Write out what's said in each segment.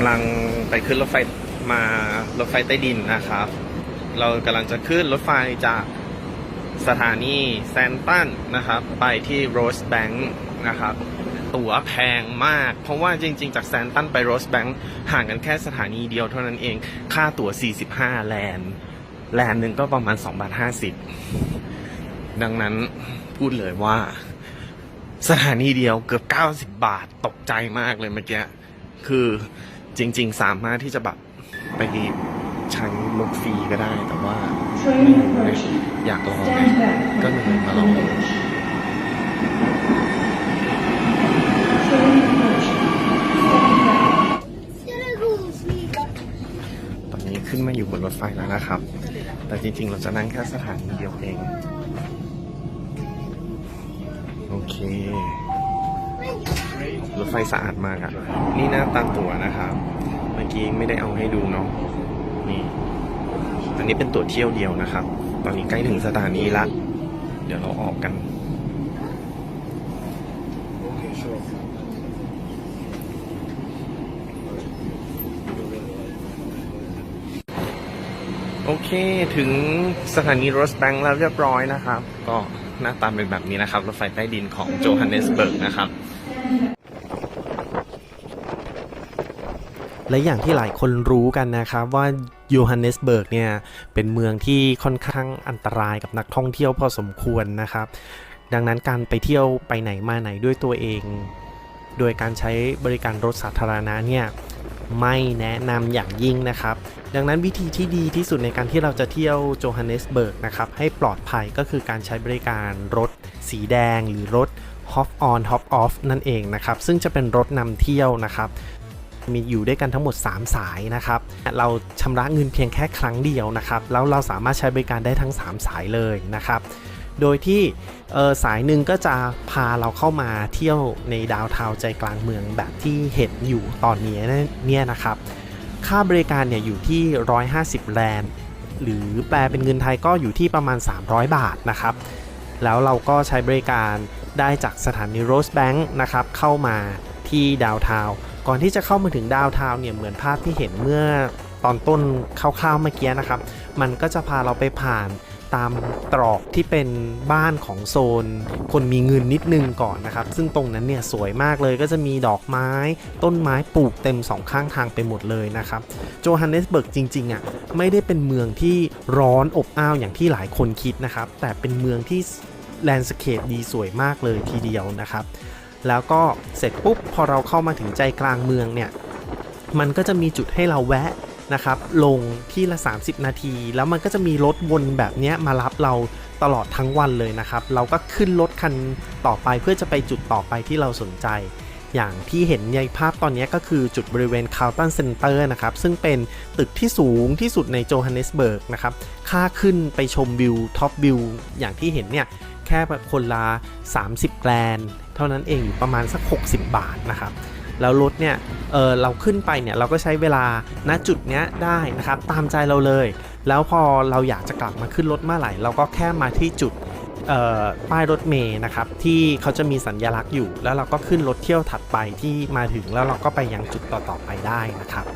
ำลังไปขึ้นรถไฟมารถไฟใต้ดินนะครับ เรากำลังจะขึ้นรถไฟจากสถานีแซนตันนะครับ ไปที่โรสแบงค์นะครับ ตั๋วแพงมาก เพราะว่าจริง ๆ จากแซนตันไปโรสแบงค์ห่างกันแค่สถานีเดียวเท่านั้นเอง ค่าตั๋ว 45 แลนด์แลนด์หนึ่งก็ประมาณ2บาท50 ดังนั้นพูดเลยว่า สถานีเดียวเกือบ 90 บาทตกใจมากเลยเมื่อกี้ คือ จริง ๆ สามารถที่จะแบบไปใช้รถฟรีก็ได้ แต่ว่าไม่รู้เลอยากลองก็เลยมาลองตอนนี้ขึ้นมาอยู่บนรถไฟแล้วนะครับ แต่จริง ๆ เราจะนั่งแค่สถานีเดียวเอง โอเค รถไฟสะอาดมากอะนี่หน้าตาตั๋วนะครับ เมื่อกี้ไม่ได้เอาให้ดูเนาะนี่อันนี้เป็นตั๋วเที่ยวเดียวนะครับ ตอนนี้ใกล้ถึงสถานีละ เดี๋ยวเราออกกันโอเคถึงสถานีโรสแบงค์แล้วเรียบร้อยนะครับ ก็หน้าตาเป็นแบบนี้นะครับ รถไฟใต้ดินของโจฮันเนสเบิร์กนะครับ และอย่างที่หลายคนรู้กันนะครับว่าโยฮันเนสเบิร์กเนี่ยเป็นเมืองที่ค่อนข้างอันตรายกับนักท่องเที่ยวพอสมควรนะครับ ดังนั้นการไปเที่ยวไปไหนมาไหนด้วยตัวเอง โดยการใช้บริการรถสาธารณะเนี่ยไม่แนะนำอย่างยิ่งนะครับ ดังนั้นวิธีที่ดีที่สุดในการที่เราจะเที่ยวโจฮันเนสเบิร์กนะครับให้ปลอดภัยก็คือการใช้บริการรถสีแดงหรือรถ Hop on Hop off นั่นเองนะครับ ซึ่งจะเป็นรถนำเที่ยวนะครับ มีอยู่ด้วยกันทั้งหมด 3 สายนะครับ เราชำระเงินเพียงแค่ครั้งเดียวนะครับ แล้วเราสามารถใช้บริการได้ทั้ง 3 สายเลยนะครับ โดยที่สายหนึ่งก็จะพาเราเข้ามาเที่ยวในดาวน์ทาใจกลางเมืองแบบที่เห็นอยู่ตอนนี้เนี่ยนะครับ ค่าบริการเนี่ยอยู่ที่ 150แลนด์หรือแปลเป็นเงินไทยก็อยู่ที่ประมาณ 300 บาทนะครับ แล้วเราก็ใช้บริการได้จากสถานีโรสแบงค์นะครับ เข้ามาที่ดาวน์ทา ก่อนที่จะเข้ามาถึงดาวน์ทาวเนี่ยเหมือนภาพที่เห็นเมื่อตอนต้นคร่าวๆเมื่อกี้นะครับ มันก็จะพาเราไปผ่านตามตรอกที่เป็นบ้านของโซน คนมีเงินนิดนึงก่อนนะครับ ซึ่งตรงนั้นเนี่ยสวยมากเลยก็จะมีดอกไม้ ต้นไม้ปลูกเต็มสองข้างทางไปหมดเลยนะครับ โจฮันเนสเบิร์กจริงๆอะไม่ได้เป็นเมืองที่ร้อนอบอ้าวอย่างที่หลายคนคิดนะครับ แต่เป็นเมืองที่แลนด์สเคปดีสวยมากเลยทีเดียวนะครับ แล้วก็เสร็จปุ๊บพอเราเข้ามาถึงใจกลางเมืองเนี่ย มันก็จะมีจุดให้เราแวะนะครับ ลงที่ละ 30 นาที แล้วมันก็จะมีรถวนแบบเนี้ยมารับเราตลอดทั้งวันเลยนะครับ เราก็ขึ้นรถคันต่อไปเพื่อจะไปจุดต่อไปที่เราสนใจ อย่างที่เห็นในภาพตอนนี้ก็คือจุดบริเวณคาวตันเซ็นเตอร์นะครับ ซึ่งเป็นตึกที่สูงที่สุดในโจฮันเนสเบิร์กนะครับ ค่าขึ้นไปชมวิวท็อปวิวอย่างที่เห็นเนี่ย แค่คนละ 30 แกลน เท่านั้นเองอยู่ประมาณสัก 60 บาทนะครับแล้วรถเนี่ยเออเราขึ้นไปเนี่ยเราก็ใช้เวลาณจุดเนี้ยได้นะครับตามใจเราเลย แล้วพอเราอยากจะกลับมาขึ้นรถเมื่อไหร่ เราก็แค่มาที่จุดป้ายรถเมย์นะครับที่เขาจะมีสัญลักษณ์อยู่ แล้วเราก็ขึ้นรถเที่ยวถัดไปที่มาถึงแล้วเราก็ไปยังจุดต่อๆไปได้นะครับ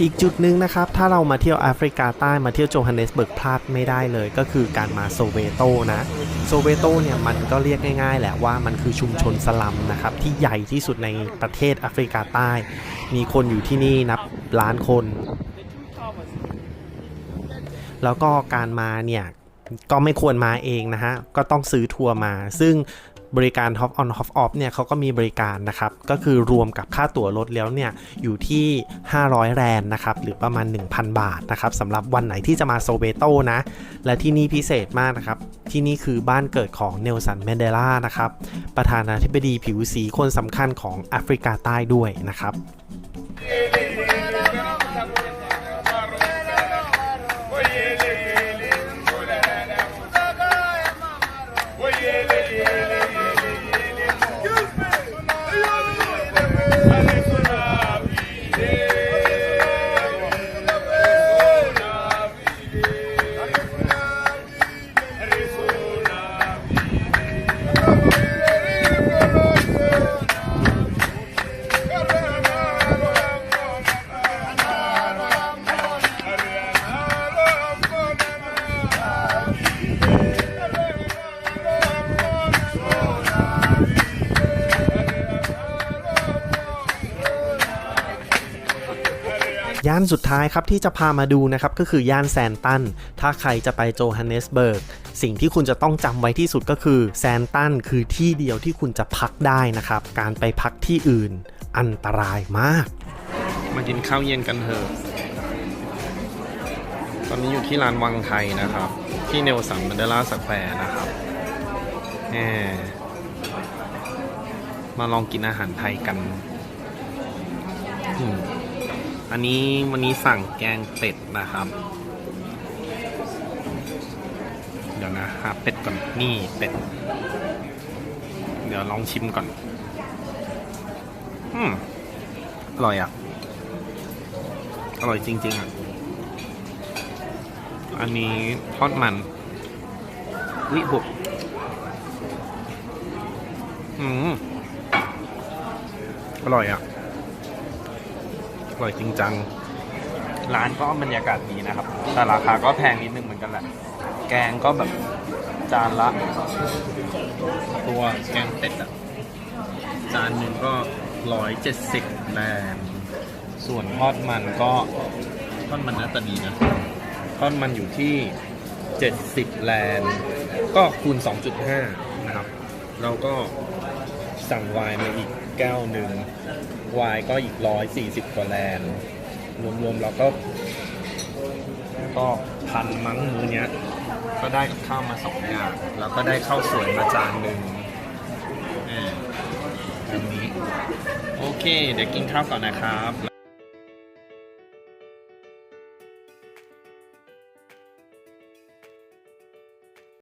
อีกจุดหนึ่งนะครับ ถ้าเรามาเที่ยวแอฟริกาใต้มาเที่ยวโจฮันเนสเบิร์กพลาดไม่ได้เลย ก็คือการมาโซเวโตนะโซเวโตเนี่ยมันก็เรียกง่ายๆแหละว่ามันคือชุมชนสลัมนะครับ ที่ใหญ่ที่สุดในประเทศแอฟริกาใต้ มีคนอยู่ที่นี่นับล้านคน แล้วก็การมาเนี่ยก็ไม่ควรมาเองนะฮะ ก็ต้องซื้อทัวร์มา ซึ่ง บริการ Hop on Hop off เนี่ยเขาก็มีบริการนะครับ ก็คือรวมกับค่าตั๋วรถแล้วเนี่ยอยู่ที่ 500 แรนนะครับ หรือประมาณ 1,000 บาทนะครับสำหรับวันไหนที่จะมาโซเวโตนะ และที่นี่พิเศษมากนะครับ ที่นี่คือบ้านเกิดของเนลสันแมนเดลานะครับ ประธานาธิบดีผิวสีคนสำคัญของแอฟริกาใต้ด้วยนะครับ ย่านสุดท้ายครับที่จะพามาดูนะครับก็คือย่านแซนตัน ถ้าใครจะไปโจฮันเนสเบิร์กสิ่งที่คุณจะต้องจำไว้ที่สุดก็คือแซนตันคือที่เดียวที่คุณจะพักได้นะครับ การไปพักที่อื่นอันตรายมาก มากินข้าวเย็นกันเถอะ ตอนนี้อยู่ที่ร้านวังไทยนะครับ ที่เนลสันมันเดล่าสแควร์นะครับแหมมาลองกินอาหารไทยกัน อันนี้วันนี้สั่งแกงเป็ดนะครับ เดี๋ยวนะหาเป็ดก่อนนี่เป็ด เดี๋ยวลองชิมก่อน อืมอร่อยอะ อร่อยจริง ๆ อะ อันนี้ทอดมันวิบุกอืมอร่อยอะ ร่อยจริงจัง ร้านก็บรรยากาศดีนะครับ แต่ราคาก็แพงนิดนึงเหมือนกันแหละ แกงก็แบบจานละ ตัวแกงเป็ดอะจานหนึ่งก็ร้อยเจ็ดสิบแบนส่วนทอดมันก็ทอดมันน่าจะดีนะทอดมันอยู่ที่70แลนด์ก็คูณ2.5นะครับ เราก็สั่งไวน์มาอีกแก้วหนึ่ง วายก็อีก140กว่าแลนรวมๆแล้วก็ ก็พันมั้งมือเนี้ย ก็ได้กับข้าวมาสองอย่าง แล้วก็ได้ข้าวสวยมาจานหนึ่งอ่าแบบนี้ โอเค เดี๋ยวกินข้าวก่อนนะครับ